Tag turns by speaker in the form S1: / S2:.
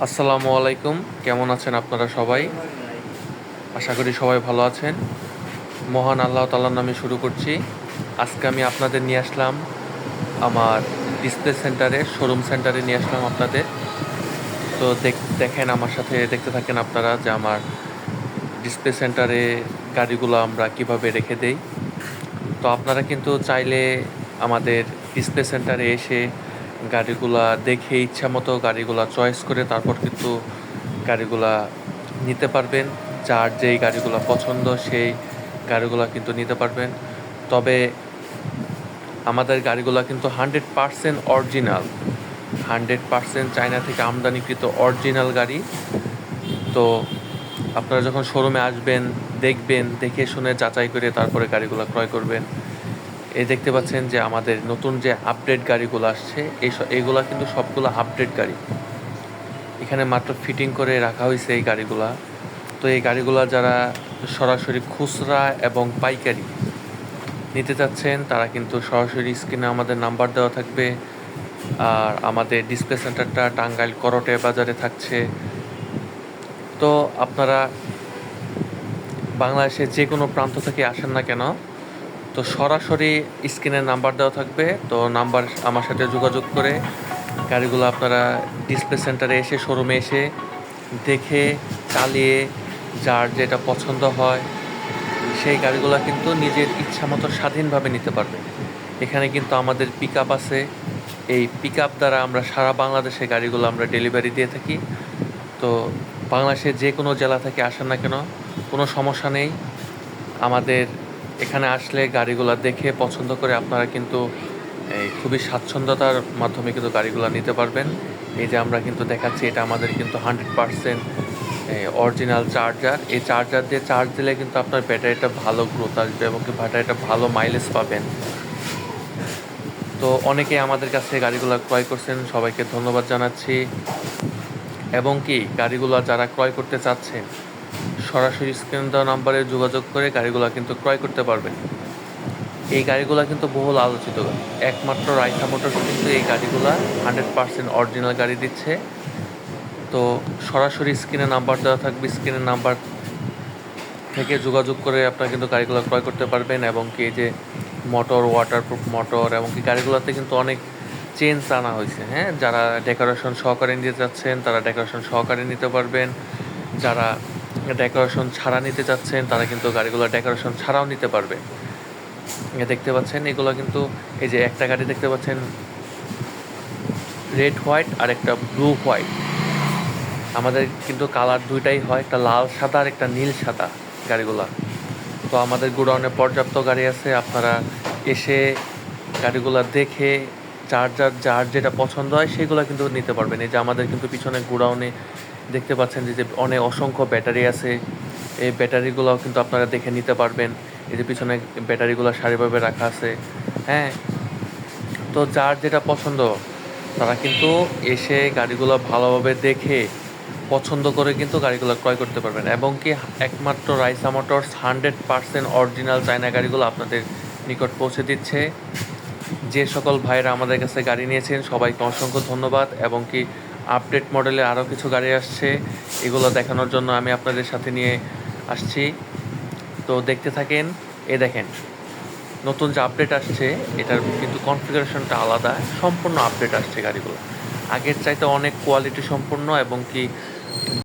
S1: আসসালামু আলাইকুম। কেমন আছেন আপনারা সবাই? আশা করি সবাই ভালো আছেন। মহান আল্লাহ তালার নামে শুরু করছি। আজকে আমি আপনাদের নিয়ে আসলাম আমার ডিসপ্লে সেন্টারে শোরুম সেন্টারে নিয়ে আসলাম আপনাদের। তো দেখ- দেখেন আমার সাথে, দেখতে থাকেন আপনারা যে আমার ডিসপ্লে সেন্টারে গাড়িগুলো আমরা কীভাবে রেখে দেই। তো আপনারা কিন্তু চাইলে আমাদের ডিসপ্লে সেন্টারে এসে গাড়িগুলা দেখে ইচ্ছা মতো গাড়িগুলা চয়েস করে তারপর কিন্তু গাড়িগুলা নিতে পারবেন। যার যেই গাড়িগুলো পছন্দ সেই গাড়িগুলো কিন্তু নিতে পারবেন। তবে আমাদের গাড়িগুলো কিন্তু hundred percent original hundred percent China থেকে আমদানিকৃত অরিজিনাল গাড়ি। তো আপনারা যখন শোরুমে আসবেন, দেখবেন, দেখে শুনে যাচাই করে তারপরে গাড়িগুলো ক্রয় করবেন। এই দেখতে পাচ্ছেন যে আমাদের নতুন যে আপডেট গাড়িগুলো আসছে, এই এইগুলা কিন্তু সবগুলো আপডেট গাড়ি। এখানে মাত্র ফিটিং করে রাখা হয়েছে এই গাড়িগুলা। তো এই গাড়িগুলা যারা সরাসরি খুচরা এবং পাইকারি নিতে চাচ্ছেন, তারা কিন্তু সরাসরি স্ক্রিনে আমাদের নাম্বার দেওয়া থাকবে। আর আমাদের ডিসপ্লে সেন্টারটা টাঙ্গাইল করটে বাজারে থাকছে। তো আপনারা বাংলাদেশের যে কোনো প্রান্ত থেকে আসেন না কেন তো সরাসরি স্ক্রিনের নাম্বার দেওয়া থাকবে, তো নাম্বার আমার সাথে যোগাযোগ করে গাড়িগুলো আপনারা ডিসপ্লে সেন্টারে এসে শোরুমে এসে দেখে, চালিয়ে, যার যেটা পছন্দ হয়, সেই গাড়িগুলো কিন্তু নিজের ইচ্ছা মতো স্বাধীনভাবে নিতে পারবে। এখানে কিন্তু আমাদের পিক আছে। এই পিক দ্বারা আমরা সারা বাংলাদেশে গাড়িগুলো আমরা ডেলিভারি দিয়ে থাকি। তো বাংলাদেশের যে কোনো জেলা থেকে আসেন না কেন, কোনো সমস্যা নেই। আমাদের এখানে আসলে গাড়িগুলো দেখে পছন্দ করে আপনারা কিন্তু খুবই স্বাচ্ছন্দ্যতার মাধ্যমে কিন্তু গাড়িগুলো নিতে পারবেন। এই যে আমরা কিন্তু দেখাচ্ছি, এটা আমাদের কিন্তু হান্ড্রেড পারসেন্ট অরিজিনাল চার্জার। এই চার্জার দিয়ে চার্জ দিলে কিন্তু আপনার ব্যাটারিটা ভালো গ্রোথ আসবে এবং কি ব্যাটারিটা ভালো মাইলেজ পাবেন। তো অনেকেই আমাদের কাছে গাড়িগুলো ক্রয় করছেন, সবাইকে ধন্যবাদ জানাচ্ছি। এবং কি, গাড়িগুলো যারা ক্রয় করতে চাচ্ছেন সরাসরি স্ক্রিন দেওয়া নাম্বারে যোগাযোগ করে গাড়িগুলো কিন্তু ক্রয় করতে পারবেন। এই গাড়িগুলো কিন্তু বহুল আলোচিত। একমাত্র রাইসা মোটরস কিন্তু এই গাড়িগুলা হান্ড্রেড পার্সেন্ট অরিজিনাল গাড়ি দিচ্ছে। তো সরাসরি স্ক্রিনে নাম্বার দেওয়া থাকবে। স্ক্রিনের নাম্বার থেকে যোগাযোগ করে আপনারা কিন্তু গাড়িগুলো ক্রয় করতে পারবেন এবং কি এই যে মোটর ওয়াটারপ্রুফ মোটর এবং কি গাড়িগুলোতে কিন্তু অনেক চেঞ্জ আনা হয়েছে হ্যাঁ? যারা ডেকোরেশন সহকারে নিতে চাচ্ছেন তারা ডেকোরেশন সহকারে নিতে পারবেন। যারা ডেকোরেশন ছাড়া নিতে চাচ্ছেন, তারা কিন্তু গাড়িগুলো ডেকোরেশন ছাড়াও নিতে পারবে। দেখতে পাচ্ছেন, এগুলো কিন্তু এই যে একটা গাড়ি দেখতে পাচ্ছেন রেড হোয়াইট আর একটা ব্লু হোয়াইট আমাদের কিন্তু কালার দুইটাই হয়, একটা লাল সাদা আর একটা নীল সাদা গাড়িগুলা। তো আমাদের গোডাউনে পর্যাপ্ত গাড়ি আছে, আপনারা এসে গাড়িগুলা দেখে চার্জার যার যেটা পছন্দ হয়, সেগুলো কিন্তু নিতে পারবেন। এই যে আমাদের কিন্তু পিছনে গোডাউনে দেখতে পাচ্ছেন যে অনেক অসংখ্য ব্যাটারি আছে। এই ব্যাটারিগুলোও কিন্তু আপনারা দেখে নিতে পারবেন। এই যে পিছনে ব্যাটারিগুলো সারিভাবে রাখা আছে। হ্যাঁ। তো যার যেটা পছন্দ, তারা কিন্তু এসে গাড়িগুলো ভালোভাবে দেখে, পছন্দ করে কিন্তু গাড়িগুলো ক্রয় করতে পারবেন। এবং কি একমাত্র Raisa Motors hundred percent original China গাড়িগুলো আপনাদের নিকট পৌঁছে দিচ্ছে। যে সকল ভাইরা আমাদের কাছে গাড়ি নিয়েছেন, সবাইকে অসংখ্য ধন্যবাদ। এবং কি আপডেট মডেলে আরও কিছু গাড়ি আসছে, এগুলো দেখানোর জন্য আমি আপনাদের সাথে নিয়ে আসছি। তো দেখতে থাকেন, এ দেখেন, নতুন যে আপডেট আসছে, এটার কিন্তু কনফিগারেশনটা আলাদা, সম্পূর্ণ আপডেট আসছে গাড়িগুলো। আগের চাইতে অনেক কোয়ালিটি সম্পূর্ণ এবং কি